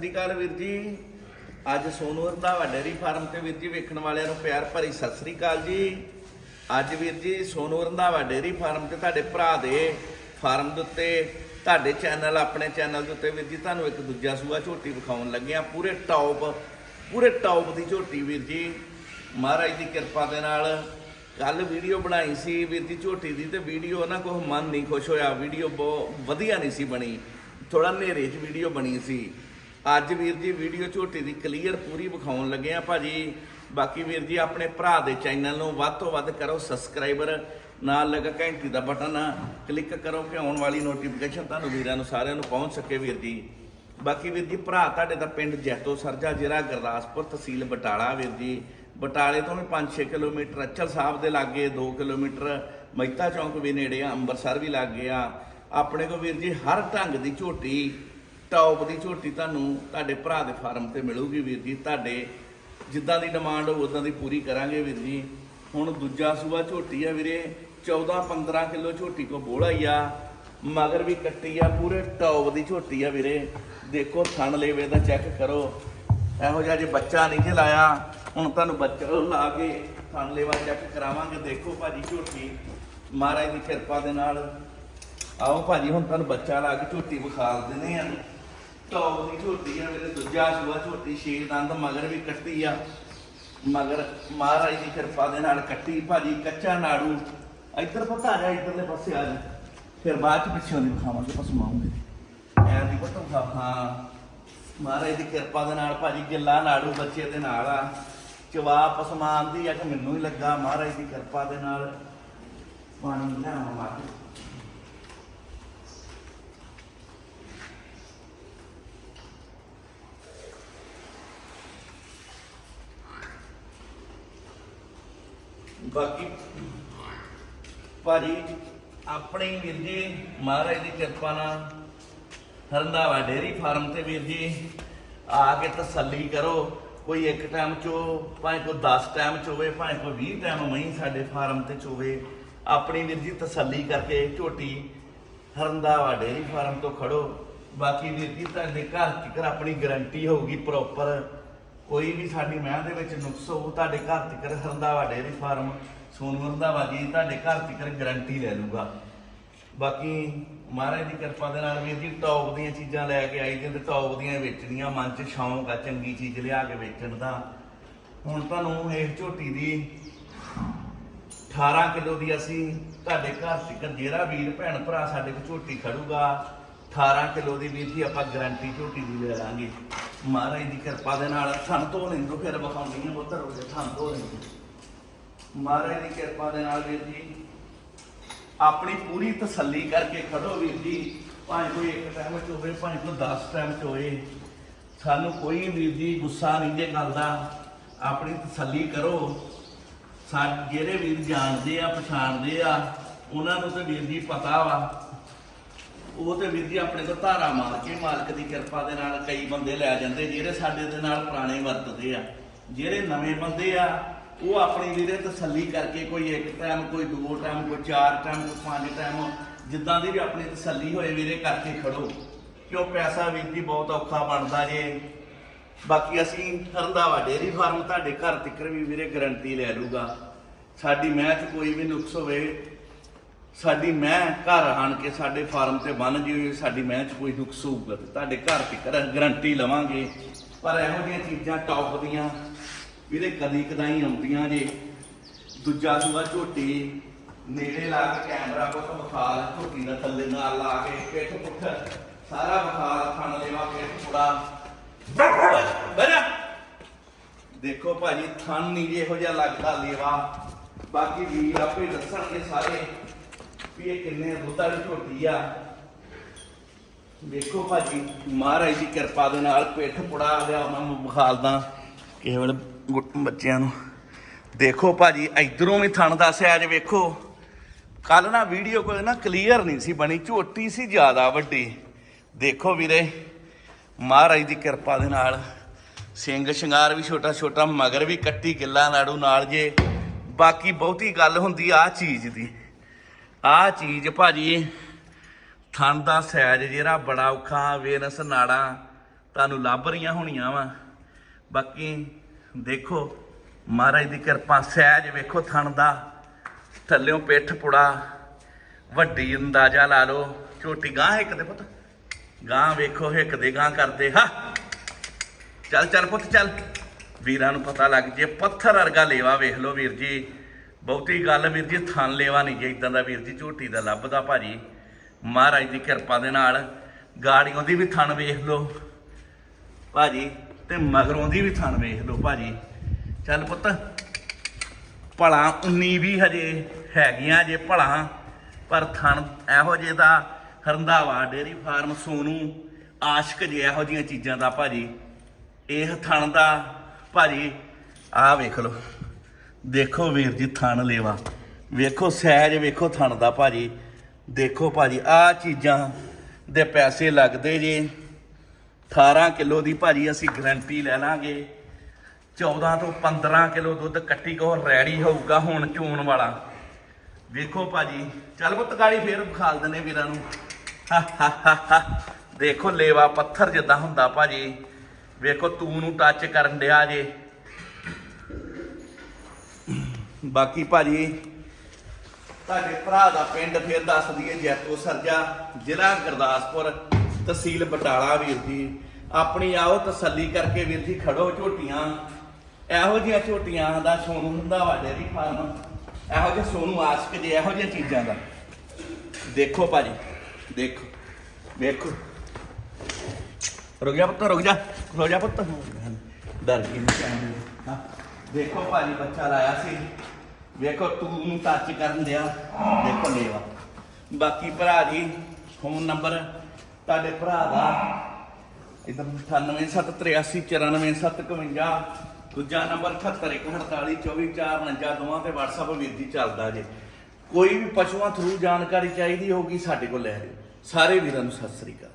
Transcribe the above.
ਸਤਿ ਸ਼੍ਰੀ ਅਕਾਲ ਵੀਰ ਜੀ। ਅੱਜ ਸੋਨੂ ਰੰਧਾਵਾ ਡੇਰੀ ਫਾਰਮ ਤੇ ਵੀਰ ਜੀ ਵੇਖਣ ਵਾਲਿਆਂ ਨੂੰ ਪਿਆਰ ਭਰੀ ਸਤਿ ਸ਼੍ਰੀ ਅਕਾਲ ਜੀ। ਅੱਜ ਵੀਰ ਜੀ ਸੋਨੂ ਰੰਧਾਵਾ ਡੇਰੀ ਫਾਰਮ ਤੇ ਤੁਹਾਡੇ ਭਰਾ ਦੇ ਫਾਰਮ ਦੇ ਉੱਤੇ ਤੁਹਾਡੇ ਚੈਨਲ, ਆਪਣੇ ਚੈਨਲ ਦੇ ਉੱਤੇ ਵੀਰ ਜੀ ਤੁਹਾਨੂੰ ਇੱਕ ਦੂਜਾ ਸੂਆ ਝੋਟੀ ਵਿਖਾਉਣ ਲੱਗੇ ਆ ਪੂਰੇ ਟੌਪ ਪੂਰੇ ਟੌਪ ਦੀ ਝੋਟੀ ਵੀਰ ਜੀ। ਮਹਾਰਾਜ ਦੀ ਕਿਰਪਾ ਦੇ ਨਾਲ ਕੱਲ ਵੀਡੀਓ ਬਣਾਈ ਸੀ ਵੀਰ ਜੀ ਝੋਟੀ ਦੀ ਤੇ ਵੀਡੀਓ ਨਾ ਕੋਈ ਮਨ ਨਹੀਂ ਖੁਸ਼ ਹੋਇਆ। ਵੀਡੀਓ ਬਹੁਤ ਵਧੀਆ ਨਹੀਂ ਸੀ ਬਣੀ। ਥੋੜਾ ਹਨੇਰੇ 'ਚ ਵੀਡੀਓ ਬਣੀ ਸੀ। ਅੱਜ ਵੀਰ ਜੀ ਵੀਡੀਓ ਝੋਟੀ ਦੀ ਕਲੀਅਰ ਪੂਰੀ ਵਿਖਾਉਣ ਲੱਗੇ ਆ ਭਾਜੀ, ਬਾਕੀ ਵੀਰ ਜੀ ਆਪਣੇ ਭਰਾ ਦੇ ਚੈਨਲ ਨੂੰ ਵੱਧ ਤੋਂ ਵੱਧ ਕਰੋ ਸਬਸਕ੍ਰਾਈਬਰ। ਨਾਲ ਲੱਗਾ ਘੰਟੀ ਦਾ ਬਟਨ। ਕਲਿੱਕ ਕਰੋ ਕਿ ਆਉਣ ਵਾਲੀ ਨੋਟੀਫਿਕੇਸ਼ਨ ਤੁਹਾਨੂੰ ਵੀਰਾਂ ਨੂੰ ਸਾਰਿਆਂ ਨੂੰ ਪਹੁੰਚ ਸਕੇ ਵੀਰ ਜੀ। ਬਾਕੀ ਵੀਰ ਜੀ, ਭਰਾ ਤੁਹਾਡੇ ਦਾ ਪਿੰਡ ਜੈਤੋ ਸਰਜਾ ਜ਼ਿਲ੍ਹਾ ਗੁਰਦਾਸਪੁਰ ਤਹਿਸੀਲ ਬਟਾਲਾ ਵੀਰ ਜੀ। ਬਟਾਲੇ ਤੋਂ ਵੀ 5-6 ਕਿਲੋਮੀਟਰ ਅਚਲ ਸਾਹਿਬ ਦੇ ਲਾਗੇ 2 ਕਿਲੋਮੀਟਰ, ਮਹਿਤਾ ਚੌਂਕ ਵੀ ਨੇੜੇ ਆ ਅੰਮ੍ਰਿਤਸਰ ਵੀ ਲਾਗੇ ਆ। ਆਪਣੇ ਕੋਲ ਵੀਰ ਜੀ, ਹਰ ਢੰਗ ਦੀ ਝੋਟੀ ਟੌਪ ਦੀ ਝੋਟੀ ਤੁਹਾਨੂੰ ਤੁਹਾਡੇ ਭਰਾ ਦੇ ਫਾਰਮ ਤੇ ਮਿਲੂਗੀ ਵੀਰ ਜੀ। ਤੁਹਾਡੇ ਜਿੱਦਾਂ ਦੀ ਡਿਮਾਂਡ ਹੋ ਉਦਾਂ ਦੀ ਪੂਰੀ ਕਰਾਂਗੇ ਵੀਰ ਜੀ। ਹੁਣ ਦੂਜਾ ਸੂਆ ਝੋਟੀ ਆ ਵੀਰੇ 14-15 ਕਿਲੋ ਝੋਟੀ ਕੋ ਬੋਲਾ ਹੀ ਆ। ਮਗਰ ਵੀ ਕੱਟੀ ਆ, ਪੂਰੇ ਟੌਪ ਦੀ ਝੋਟੀ ਆ ਵੀਰੇ। ਦੇਖੋ, ਥਣ ਲੇਵੇ ਦਾ ਚੈੱਕ ਕਰੋ। ਇਹੋ ਜਿਹਾ ਜੇ ਬੱਚਾ ਨਹੀਂ ਜੇ ਲਾਇਆ, ਹੁਣ ਤੁਹਾਨੂੰ ਬੱਚਾ ਲਾ ਕੇ ਥਣ ਲੇਵਾ ਚੈੱਕ ਕਰਾਵਾਂਗੇ। ਦੇਖੋ ਭਾਜੀ ਝੋਟੀ, ਮਹਾਰਾਜ ਦੀ ਕਿਰਪਾ ਦੇ ਨਾਲ। ਆਓ ਭਾਜੀ, ਹੁਣ ਤੁਹਾਨੂੰ ਬੱਚਾ ਲਾ ਕੇ ਝੋਟੀ ਵਿਖਾ ਦਿੰਦੇ ਆ। ਟੌਪ ਦੀ ਝੋਟੀ ਆ, ਮੇਰੇ ਦੂਜਾ ਸੂਆ ਝੋਟੀ ਛੇ ਦੰਦ ਮਗਰ ਵੀ ਕੱਟੀ ਆ। ਮਗਰ ਮਹਾਰਾਜ ਦੀ ਕਿਰਪਾ ਦੇ ਨਾਲ ਕੱਟੀ, ਭਾਜੀ ਕੱਚਾ ਨਾੜੂ। ਇੱਧਰ ਪਤਾ ਜਾ ਇੱਧਰਲੇ ਪਾਸੇ ਆ ਜਾ। ਫਿਰ ਬਾਅਦ ਚ ਪਿੱਛੋਂ ਦੀ ਵਿਖਾਵਾਂਗੇ ਪਸਮਾਉਂਗੇ ਐਂ ਦੀ ਪਤਾ ਵਿਖਾ ਹਾਂ। ਮਹਾਰਾਜ ਦੀ ਕਿਰਪਾ ਦੇ ਨਾਲ ਭਾਜੀ ਗਿੱਲਾ ਨਾੜੂ ਬੱਚੇ ਦੇ ਨਾਲ ਆ। ਚਵਾ ਪਸਮਾਨ ਦੀ ਆ ਕਿ ਮੈਨੂੰ ਹੀ ਲੱਗਾ, ਮਹਾਰਾਜ ਦੀ ਕਿਰਪਾ ਦੇ ਨਾਲ। ਪਾਣੀ ਲਿਆਵਾਂ ਮਾਰ ਬਾਕੀ ਭਾਜੀ, ਆਪਣੇ ਹੀ ਵੀਰ ਜੀ, ਮਹਾਰਾਜ ਦੀ ਕਿਰਪਾ ਨਾਲ ਹਰੰਦਾਵਾ ਡੇਰੀ ਫਾਰਮ ਤੇ ਵੀਰ ਜੀ, ਆ ਕੇ ਤਸੱਲੀ ਕਰੋ। ਕੋਈ ਇੱਕ ਟਾਈਮ ਚੋ ਭਾਵੇਂ ਕੋਈ 10 ਟਾਈਮ ਚੋਵੇ ਭਾਵੇਂ ਕੋਈ 20 ਟਾਈਮ ਮਹੀਂ ਸਾਡੇ ਫਾਰਮ ਤੇ ਚੋਵੇ ਆਪਣੀ ਵੀਰ ਜੀ ਤਸੱਲੀ ਕਰਕੇ ਝੋਟੀ ਹਰੰਦਾਵਾ ਡੇਰੀ ਫਾਰਮ ਤੋਂ ਖੜੋ। ਬਾਕੀ ਵੀਰ ਜੀ, ਤੁਹਾਡੇ ਘਰ ਤੱਕ ਆਪਣੀ ਗਾਰੰਟੀ ਹੋਊਗੀ ਪ੍ਰੋਪਰ ਕੋਈ ਵੀ ਸਾਡੀ ਮਹਿ ਦੇ ਵਿੱਚ ਨੁਕਸ ਹੋਊ, ਤੁਹਾਡੇ ਘਰ ਤੱਕ ਹਰੰਦਾਵਾ ਡੇਅਰੀ ਫਾਰਮ, ਸੋਨੂ ਰੰਧਾਵਾ ਜੀ, ਤੁਹਾਡੇ ਘਰ ਤੱਕ ਗਾਰੰਟੀ ਲੈ ਲੂਗਾ। ਬਾਕੀ ਮਹਾਰਾਜ ਦੀ ਕਿਰਪਾ ਦੇ ਨਾਲ ਵੀਰ ਜੀ ਟੌਪ ਦੀਆਂ ਚੀਜ਼ਾਂ ਲੈ ਕੇ ਆਈ ਜਿੰਦ ਟੌਪ ਦੀਆਂ ਵੇਚਣੀਆਂ, ਮਨ 'ਚ ਸ਼ੌਂਕ ਆ, ਚੰਗੀ ਚੀਜ਼ ਲਿਆ ਕੇ ਵੇਚਣ ਦਾ। ਹੁਣ ਤੁਹਾਨੂੰ ਇਸ ਝੋਟੀ ਦੀ 18 ਕਿਲੋ ਦੀ ਅਸੀਂ ਤੁਹਾਡੇ ਘਰ ਤੱਕ ਜਿਹੜਾ ਵੀਰ ਭੈਣ ਭਰਾ ਸਾਡੇ ਕੋਲ ਝੋਟੀ ਖੜੂਗਾ 18 ਕਿਲੋ ਦੀ ਵੀਰ ਜੀ ਆਪਾਂ ਗਾਰੰਟੀ ਝੋਟੀ ਦੀ ਲੈ ਲਾਂਗੇ। ਮਹਾਰਾਜ ਦੀ ਕਿਰਪਾ ਦੇ ਨਾਲ ਥਣ ਤੋਂ ਲੈਂਦੋ ਫਿਰ ਵਿਖਾਉਂਦੀ ਹਾਂ ਉੱਧਰ ਹੋ ਜਾ ਥਣ ਤੋਂ ਲੈਂਦੋ ਮਹਾਰਾਜ ਦੀ ਕਿਰਪਾ ਦੇ ਨਾਲ ਵੀਰ ਜੀ, ਆਪਣੀ ਪੂਰੀ ਤਸੱਲੀ ਕਰਕੇ ਖੜੋ ਵੀਰ ਜੀ। ਭਾਵੇਂ ਕੋਈ ਇੱਕ ਟਾਈਮ ਚ ਹੋਵੇ, ਭਾਵੇਂ ਕੋਈ 10 ਟਾਈਮ ਚ ਹੋਵੇ ਸਾਨੂੰ ਕੋਈ ਵੀਰ ਜੀ ਗੁੱਸਾ ਨਹੀਂ ਜੇ ਗੱਲ ਦਾ ਆਪਣੀ ਤਸੱਲੀ ਕਰੋ। ਸਾ, ਜਿਹੜੇ ਵੀਰ ਜਾਣਦੇ ਆ, ਪਛਾਣਦੇ ਆ, ਉਹਨਾਂ ਨੂੰ ਤਾਂ ਵੀਰ ਜੀ ਪਤਾ ਵਾ। ਉਹ ਤੇ ਵੀਰ ਜੀ ਆਪਣੇ ਤੋਂ ਧਾਰਾ ਮਾਰ ਕੇ ਮਾਲਕ ਦੀ ਕਿਰਪਾ ਦੇ ਨਾਲ ਕਈ ਬੰਦੇ ਲੈ ਜਾਂਦੇ, ਜਿਹੜੇ ਸਾਡੇ ਦੇ ਨਾਲ ਪੁਰਾਣੇ ਵਰਤਦੇ ਆ। ਜਿਹੜੇ ਨਵੇਂ ਬੰਦੇ ਆ, ਉਹ ਆਪਣੀ ਵੀਰੇ ਤਸੱਲੀ ਕਰਕੇ ਕੋਈ ਇੱਕ ਟਾਈਮ ਕੋਈ ਦੋ ਟਾਈਮ ਕੋਈ ਚਾਰ ਟਾਈਮ ਕੋਈ ਪੰਜ ਟਾਈਮ ਜਿੱਦਾਂ ਦੀ ਵੀ ਆਪਣੀ ਤਸੱਲੀ ਹੋਏ ਵੀਰੇ ਕਰਕੇ ਖੜੋ। ਕਿਉਂ ਪੈਸਾ ਵੀਰ ਜੀ ਬਹੁਤ ਔਖਾ ਬਣਦਾ ਜੇ। ਬਾਕੀ ਅਸੀਂ ਹਰੰਦਾਵਾ ਡੇਰੀ ਫਾਰਮ ਤੁਹਾਡੇ ਘਰ ਤੱਕ ਵੀ ਵੀਰੇ ਗਾਰੰਟੀ ਲੈ ਲੂਗਾ ਸਾਡੀ ਮਹਿ 'ਚ ਕੋਈ ਵੀ ਨੁਕਸ ਹੋਵੇ ਸਾਡੀ ਮੈਂ ਘਰ ਆਣ ਕੇ ਸਾਡੇ ਫਾਰਮ ਤੇ ਬੰਨ ਜੀ ਸਾਡੀ ਮੈਂ ਚ ਕੋਈ ਨੁਕਸ ਹੋਊਗਾ ਤੇ ਤੁਹਾਡੇ ਘਰ ਤੇ ਗਰੰਟੀ ਲਵਾਂਗੇ। ਪਰ ਇਹੋ ਜਿਹੀਆਂ ਚੀਜ਼ਾਂ ਟੌਪ ਦੀਆਂ ਵੀਰੇ ਕਦੀ ਕਦਾਈ ਆਉਂਦੀਆਂ ਜੇ। ਦੂਜਾ ਸੂਆ ਝੋਟੀ ਨੇੜੇ ਲਾ ਕੇ ਕੈਮਰਾ ਕੋ ਤਾਂ ਵਿਖਾਲ, ਝੋਟੀ ਦਾ ਥੱਲੇ ਨਾਲ ਲਾ ਕੇ ਪਿੱਠ ਪੁੱਠ ਸਾਰਾ ਵਿਖਾਲ, ਥਣ ਲੈਵਾ ਪਿੱਠ ਥੋੜਾ ਬੜਾ ਦੇਖੋ ਭਾਜੀ, ਥਣ ਨਹੀਂ ਜੇ ਇਹੋ ਜਿਹਾ ਲੱਗਦਾ ਲੇਵਾ। ਬਾਕੀ ਵੀਰ ਆਪੇ ਦੱਸਣਗੇ ਸਾਰੇ। ਵੀ ਇਹ ਕਿੰਨੇ ਦੁੱਧ ਵਾਲੀ ਝੋਟੀ ਆ। ਵੇਖੋ ਭਾਜੀ, ਮਹਾਰਾਜ ਦੀ ਕਿਰਪਾ ਦੇ ਨਾਲ ਪਿੱਠ ਪੁੜਾ ਲਿਆ ਉਹਨਾਂ ਨੂੰ ਵਿਖਾਲਦਾ ਕਿਸੇ ਵੇਲੇ ਬੱਚਿਆਂ ਨੂੰ। ਦੇਖੋ ਭਾਜੀ, ਇਧਰੋਂ ਵੀ ਥਣ ਦੱਸਿਆ ਅੱਜ ਵੇਖੋ। ਕੱਲ ਨਾ ਵੀਡੀਓ ਕੋਈ ਨਾ ਕਲੀਅਰ ਨਹੀਂ ਸੀ ਬਣੀ, ਝੋਟੀ ਸੀ ਜ਼ਿਆਦਾ ਵੱਡੀ। ਦੇਖੋ ਵੀਰੇ, ਮਹਾਰਾਜ ਦੀ ਕਿਰਪਾ ਦੇ ਨਾਲ ਸਿੰਘ ਸ਼ਿੰਗਾਰ ਵੀ ਛੋਟਾ ਛੋਟਾ, ਮਗਰ ਵੀ ਕੱਟੀ ਕਿੱਲਾ ਨਾੜੂ ਨਾਲ ਜੇ। ਬਾਕੀ ਬਹੁਤੀ ਗੱਲ ਹੁੰਦੀ ਆ ਚੀਜ਼ ਦੀ। ਆ ਚੀਜ਼ ਭਾਜੀ, ਥਣ ਦਾ ਸਾਈਜ਼ ਜਿਹੜਾ ਬੜਾ ਔਖਾ ਵੇਨਸ ਨਾੜਾ ਤੁਹਾਨੂੰ ਲੱਭ ਰਹੀਆਂ ਹੋਣੀਆਂ ਵਾ। ਬਾਕੀ ਦੇਖੋ, ਮਹਾਰਾਜ ਦੀ ਕਿਰਪਾ, ਸਹਿਜ ਵੇਖੋ ਥਣ ਦਾ। ਥੱਲਿਓਂ ਪਿੱਠ ਪੁੜਾ, ਵੱਡੀ ਅੰਦਾਜ਼ਾ ਲਾ ਲਓ। ਛੋਟੀ ਗਾਂ ਇੱਕ ਦੇ ਪੁੱਤ। ਗਾਂ ਵੇਖੋ ਇੱਕ ਦੇ ਗਾਂ ਕਰਦੇ। ਹਾਂ! ਚੱਲ ਚੱਲ ਪੁੱਤ, ਚੱਲ। ਵੀਰਾਂ ਨੂੰ ਪਤਾ ਲੱਗ ਜੇ, ਪੱਥਰ ਵਰਗਾ ਲੇਵਾ ਵੇਖ ਲਓ ਵੀਰ ਜੀ। ਬਹੁਤੀ ਗੱਲ ਵੀਰ ਜੀ, ਥਣ ਲੇਵਾ ਨਹੀਂ ਜੇ ਇਦਾਂ ਦਾ ਵੀਰ ਜੀ, ਝੋਟੀ ਦਾ ਲੱਭਦਾ ਭਾਜੀ। ਮਹਾਰਾਜ ਦੀ ਕਿਰਪਾ ਦੇ ਨਾਲ ਗਾੜੀਆਂ ਦੀ ਵੀ ਥਣ ਵੇਖ ਲਓ। ਭਾਜੀ, ਤੇ ਮਗਰੋਂ ਦੀ ਵੀ ਥਣ ਵੇਖ ਲਓ ਭਾਜੀ। ਚੱਲ ਪੁੱਤ, ਭਲਾ 19 ਵੀ ਹਜੇ ਹੈਗੀਆਂ ਜੇ ਭਲਾ, ਪਰ ਥਣ ਇਹੋ ਜਿਹੇ ਦਾ ਹਰੰਦਾਵਾ ਡੇਰੀ ਫਾਰਮ, ਸੋਨੂ, ਆਸ਼ਕ ਜੇ ਇਹੋ ਜਿਹੀਆਂ ਚੀਜ਼ਾਂ ਦਾ ਭਾਜੀ, ਇਹ ਥਣ ਦਾ ਭਾਜੀ, ਆਹ ਵੇਖ ਲਓ। ਦੇਖੋ ਵੀਰ ਜੀ ਥਣ ਲੇਵਾ। ਵੇਖੋ ਸਹਿਜ, ਵੇਖੋ ਥਣ ਦਾ ਭਾਜੀ। ਦੇਖੋ ਭਾਜੀ, ਆਹ ਚੀਜ਼ਾਂ ਦੇ ਪੈਸੇ ਲੱਗਦੇ ਜੇ। 18 ਕਿਲੋ ਦੀ ਭਾਜੀ ਅਸੀਂ ਗਰੰਟੀ ਲੈ ਲਾਂਗੇ। 14 ਤੋਂ 15 ਕਿਲੋ ਦੁੱਧ ਕੱਟੀ ਕੋ ਰੈਡੀ ਹੋਊਗਾ ਹੁਣ ਚੂਣ ਵਾਲਾ। ਵੇਖੋ ਭਾਜੀ, ਚੱਲ ਪੁੱਤ ਗਾੜੀ ਫੇਰ ਖਾਲ ਦਿੰਨੇ ਵੀਰਾਂ ਨੂੰ। ਦੇਖੋ ਲੇਵਾ ਪੱਥਰ ਜਿੱਦਾਂ ਹੁੰਦਾ ਭਾਜੀ। ਵੇਖੋ ਤੂੰ ਨੂੰ ਟੱਚ ਕਰਨ ਡਿਆ ਜੇ। ਬਾਕੀ ਭਾਜੀ, ਤੁਹਾਡੇ ਭਰਾ ਦਾ ਪਿੰਡ ਫਿਰ ਦੱਸ ਦਈਏ, ਜੈਤੋ ਸਰਜਾ, ਜ਼ਿਲ੍ਹਾ ਗੁਰਦਾਸਪੁਰ, ਤਹਿਸੀਲ ਬਟਾਲਾ ਵੀਰ ਜੀ। ਆਪਣੀ ਆਓ ਤਸੱਲੀ ਕਰਕੇ ਵੀਰ ਜੀ ਖੜੋ ਝੋਟੀਆਂ। ਇਹੋ ਜਿਹੀਆਂ ਝੋਟੀਆਂ ਦਾ ਸੋਨੂ ਹੁੰਦਾ ਵਾ ਡੇਰੀ ਫਾਰਮ। ਇਹੋ ਜਿਹੇ ਸੋਨੂ ਆਸ਼ਕ ਜੇ, ਇਹੋ ਜਿਹੀਆਂ ਚੀਜ਼ਾਂ ਦਾ। ਦੇਖੋ ਭਾਜੀ, ਦੇਖੋ ਵੇਖੋ ਰੁਕ ਜਾ ਪੁੱਤ, ਰੁਕ ਜਾ ਰੁਕ ਜਾ ਪੁੱਤ। ਡਰ ਗਈ ਹਾਂ। ਦੇਖੋ ਭਾਜੀ ਬੱਚਾ ਲਾਇਆ ਸੀ। ਵੇਖੋ, ਤੂੰ ਨੂੰ ਟੱਚ ਕਰਨ ਦਿਆ। ਦੇਖੋ ਲੇਵਾ। ਬਾਕੀ ਭਰਾ ਜੀ ਫੋਨ ਨੰਬਰ ਤੁਹਾਡੇ ਭਰਾ ਦਾ ਇਧਰ 9873849751 ਦੂਜਾ ਨੰਬਰ 7814824449 ਦੋਵਾਂ ਤੇ WhatsApp ਵੀਰ ਜੀ ਚੱਲਦਾ ਜੇ। ਕੋਈ ਵੀ ਪਸ਼ੂਆਂ ਥਰੂ ਜਾਣਕਾਰੀ ਚਾਹੀਦੀ ਹੋਗੀ ਸਾਡੇ ਕੋਲ ਲੈ ਲਿਓ। ਸਾਰੇ ਵੀਰਾਂ ਨੂੰ ਸਤਿ ਸ੍ਰੀ ਅਕਾਲ।